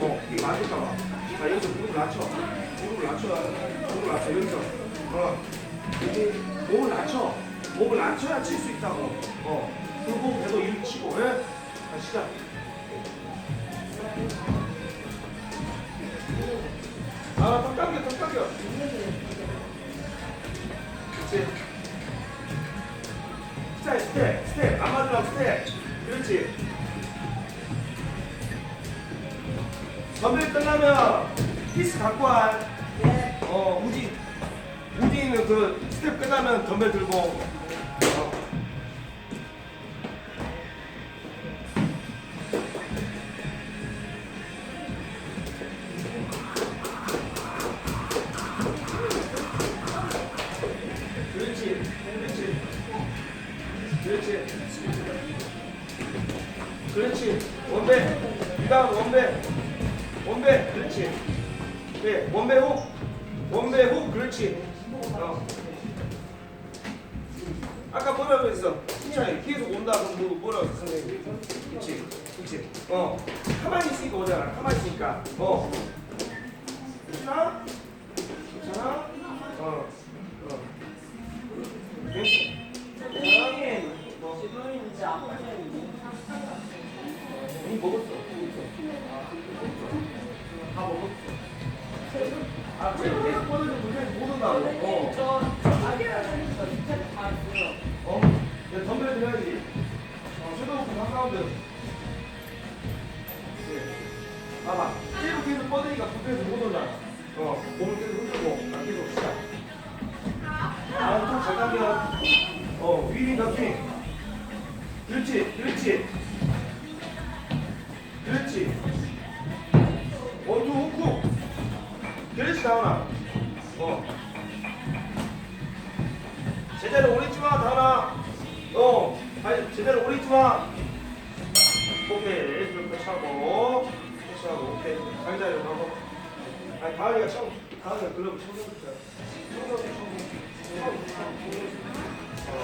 어, 이게 맞을까 봐. 자, 여기서 무릎을 낮춰. 무릎을 낮춰. 무릎을 낮춰. 여기서. 어. 몸을 낮춰. 몸을 낮춰야 칠 수 있다고. 어. 그리고 계속 이렇게 치고. 예? 자, 시작. 아, 턱 당겨. 그렇지. 스텝, 스텝, 스텝. 안 맞으라고 스텝. 그렇지. 덤벨 끝나면 피스 갖고 와. 어, 우지. 우지는 그 스텝 끝나면 덤벨 들고. 어. 그렇지. 그렇지. 그렇지. 그렇지. 원배. 그 다음 원배. 그렇지. 네. 원배 후. 원배 후. 그렇지. 어. 아까 뭐라고 했어? 신이야 계속 온다. 그럼 뭐, 뭐라고 했어, 선생님? 그렇지. 그렇지. 어. 가만히 있으니까 오잖아. 가만히 있으니까. 어. 괜찮아? 괜찮아? 어. 어. 이미 먹었어. 다 먹었어. 아, 그래. 계속 뻗어도 문제 못 온다고. 어. 어? 야, 덤벨 해야지. 어, 섀도우프 한가운데. 네. 봐봐. 계속 계속 뻗으니까 불편해서 못 온다. 어, 몸을 계속 흔들고, 아, 계속 시작. 아, 턱잘 당겨. 어, 위인 덮기. 그렇지, 그렇지. 그렇지. 다운아. 어. 제대로 오래 있지 마, 다운아. 어, 아니, 제대로 오래 있지 마. 오케이, 그렇게 차고. 그렇게 하고, 오케이. 자기 자리로 가고. 아니, 다은이가 참, 다은이가 글러브 청소부터. 청소부 청소. 어, 어.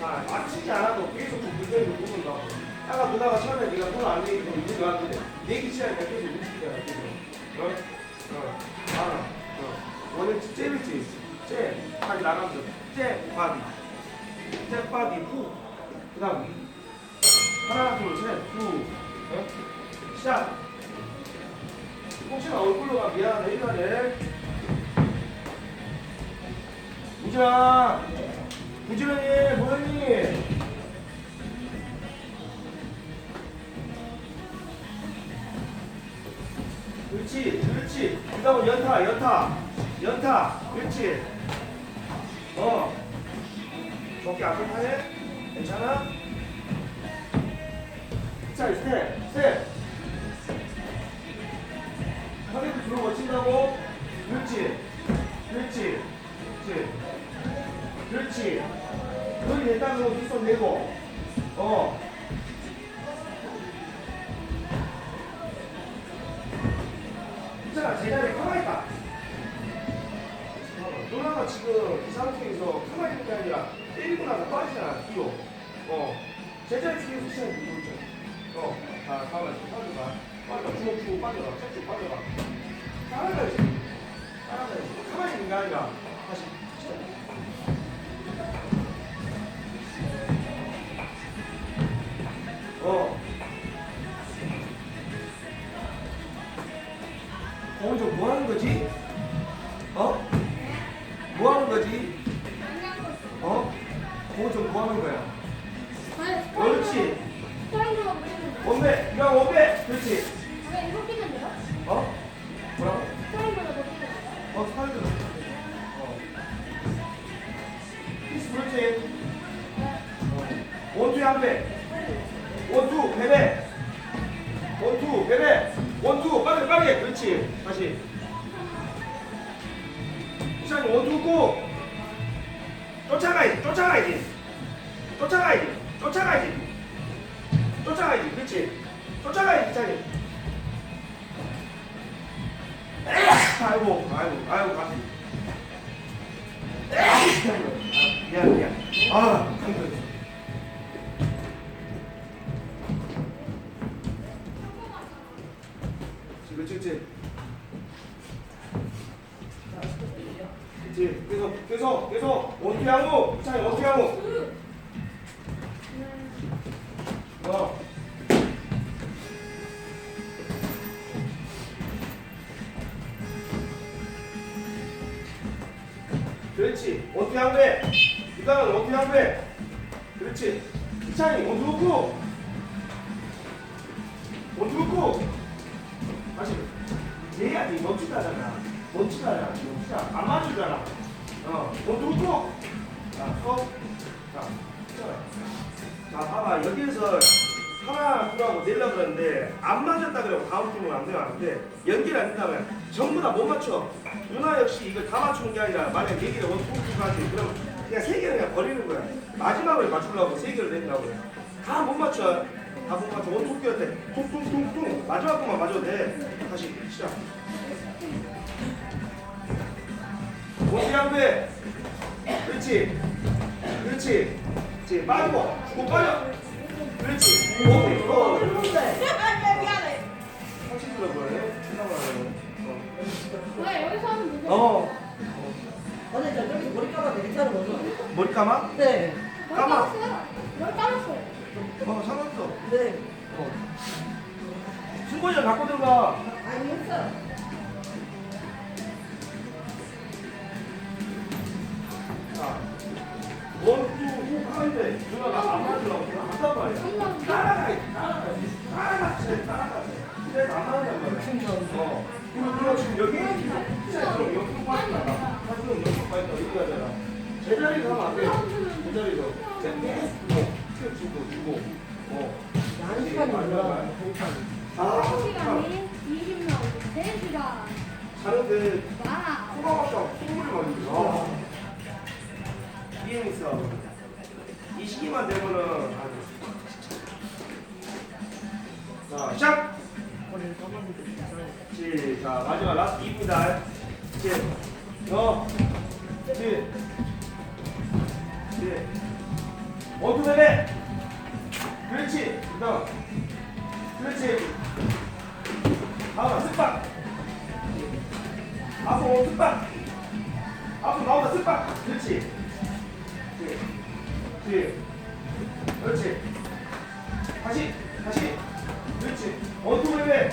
자, 맞추지 않아도 계속 그 문제를 보는다고. 아까 누나가 처음에 네가 손안 거 같은데, 내기 시간에 계속 움직이잖아, 잽이지. 잽. 하기 나가면서. 잽, 바디. 잽, 바디, 후. 그 다음. 하나, 둘, 셋, 후. 어? 시작. 혹시나 얼굴로 가 미안하다, 이러네. 우진아. 부지런히 뭐했니? 그렇지 그렇지 그 다음은 연타 연타 연타 그렇지 어 어깨 타네 괜찮아? 자 스텝 스텝 허리도 들어 멋진다고 그렇지 그렇지 그렇지 그렇지. 거기 내땅으로 뒷손 내고. 어. 있잖아, 제자리에 가만히 있다. 어, 누나가 지금 이 상태에서 가만히 있는 게 아니라 때리고 나서 빠지잖아, 뒤로. 어. 제자리에서 계속 시간이 들고 있잖아. 어. 자, 가만히 있어. 빠져가. 빠져. 주먹 주고 빠져라. 쭉쭉 빠져가. 따라가야지. 따라가야지. 가만히 있는 게 아니라. 다시. 원배, 이거 원배. 그렇지. 어? 뭐라고? 어, 스타일드. 어. 피스 그렇지. 어. 원투에 한 배. 원투, 배배. 원투, 배배. 원투 빠르게 빠르게 그렇지 다시 이찬이 원투 고 쫓아가야지 쫓아가야지 쫓아가야지 쫓아가야지 쫓아가야지 그렇지? 쫓아가야지 이찬이 아이고 아이고 아이고 아이고, 미안 미안. 아 그렇지. 어떻게 하면 돼 이따는 어떻게 하면 돼 그렇지. 이찬이 어디 놓고 어디 놓고 다시. 얘야지. 멋지다잖아. 멋지다잖아 멋지다. 안 맞으잖아. 어 어디 놓고 자서자 자 봐봐. 여기에서 하나 둘하고 내려고 그러는데 안 맞았다 그러고 다음 팀은 안 돼. 연기를 안 된다면 전부 다 못 맞춰. 누나 역시 이걸 다 맞추는 게 아니라 만약 네 개를 원투투 하지 그럼 그냥 세 개를 그냥 버리는 거야. 마지막을 맞추려고 세 개를 낸다고 해. 다 못 맞춰. 다 못 맞춰. 원투투한테 퉁퉁퉁퉁 마지막 것만 맞춰도 돼. 다시 시작. 원투 한 배. 그렇지. 그렇지. 그렇지. 빠지고 주고 빠져. 그렇지. 어. 들어보네. 왜 여기서 하면 되죠? 어. 어제 저쪽에 머리 감아도 괜찮은 거죠? 머리 감아? 네. 머리 까마. 감았어요. 머리 감았어요. 어, 상관없어. 네. 어. 승권이랑 갖고 들어가. 아니 했어. 자. 원, 하는데 누나가 안 맞으려고 한단 말이야. 따라가야지, 따라가야지. 따라가지, 따라가지. 근데 안 맞는 거야. 어. 그리고 누나 지금 여기 진짜 그럼 옆으로 빠지잖아. 사실은 옆으로 빠진다. 이렇게 하잖아. 제자리에서 하면 안 돼. 제자리에서. 어. 쭉 주고, 주고. 어. 한 시간이구나. 아, 1시간이 20명, 3시간. 자는데 와. 소가마다 소금을 많이 줘. 이행 있어. 이 시기만 되면은. 자 시작. 자 마지막 라스트 2분이다. 이제 너, 지, 지. 원투 베베. 그렇지. 그다음. 그렇지. 다음 스팍. 앞으로 스팍. 앞으로 나온다 스팍. 그렇지. 뒤에. 그렇지. 다시. 다시. 그렇지. 원투 베베.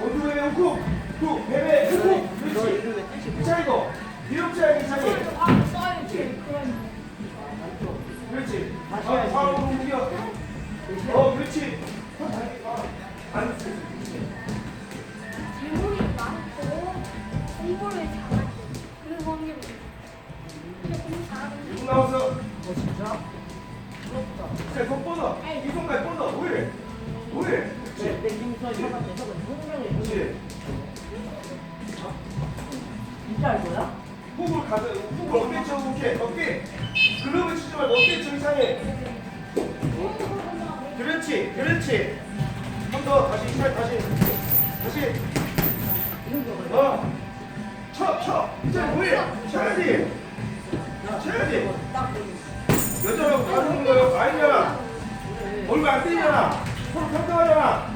원투 베베 후쿠. 후 베베. 너 그렇지. 이름에 뜻이 이차이 거. 뒤엎자야 이차이. 아, 써야지. 그런. 그렇지. 다시 아. 바로 움직여. 어, 그렇지. 안. 질문 자, 손 뻗어. 이 손까지 뻗어. 왜? 왜? 내, 그렇지. 그렇지. 훅을 가서 훅을 어깨 쳐 어깨 어깨. 글러브 치지 말고 어깨 쳐 이상해. 그렇지. 그렇지. 한 번 더 다시 이차 다시 다시. 어. 쳐 쳐. 이제 뭐해? 쳐야지. 얼굴 안 때리잖아. 서로 평등하잖아.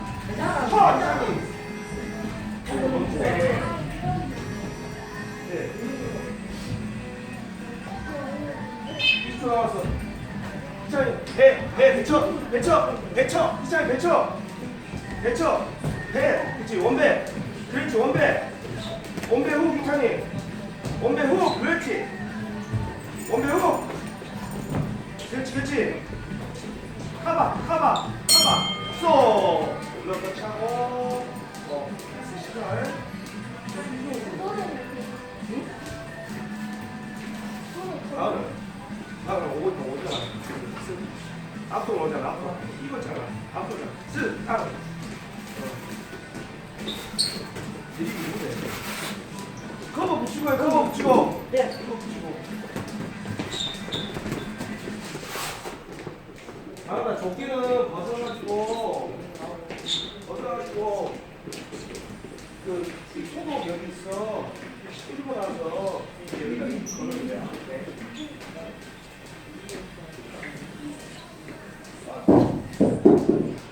쳐 이상이. 네. 네. 20초 남았어. 이찬이 배, 배 배쳐, 배쳐, 배쳐. 이찬이 배쳐, 배쳐, 배. 그렇지 원배. 그렇지 원배. 원배 후 이찬이. 원배 후 그렇지. 원배 후. 그렇지 그렇지. 카바 카바 카바. 쏘. 이렇게 차고. 어. 패스 시작. 조끼는 벗어가지고 벗어가지고 그 소독 여기 있어 끌고 나서 여기다 걸어야 돼 아.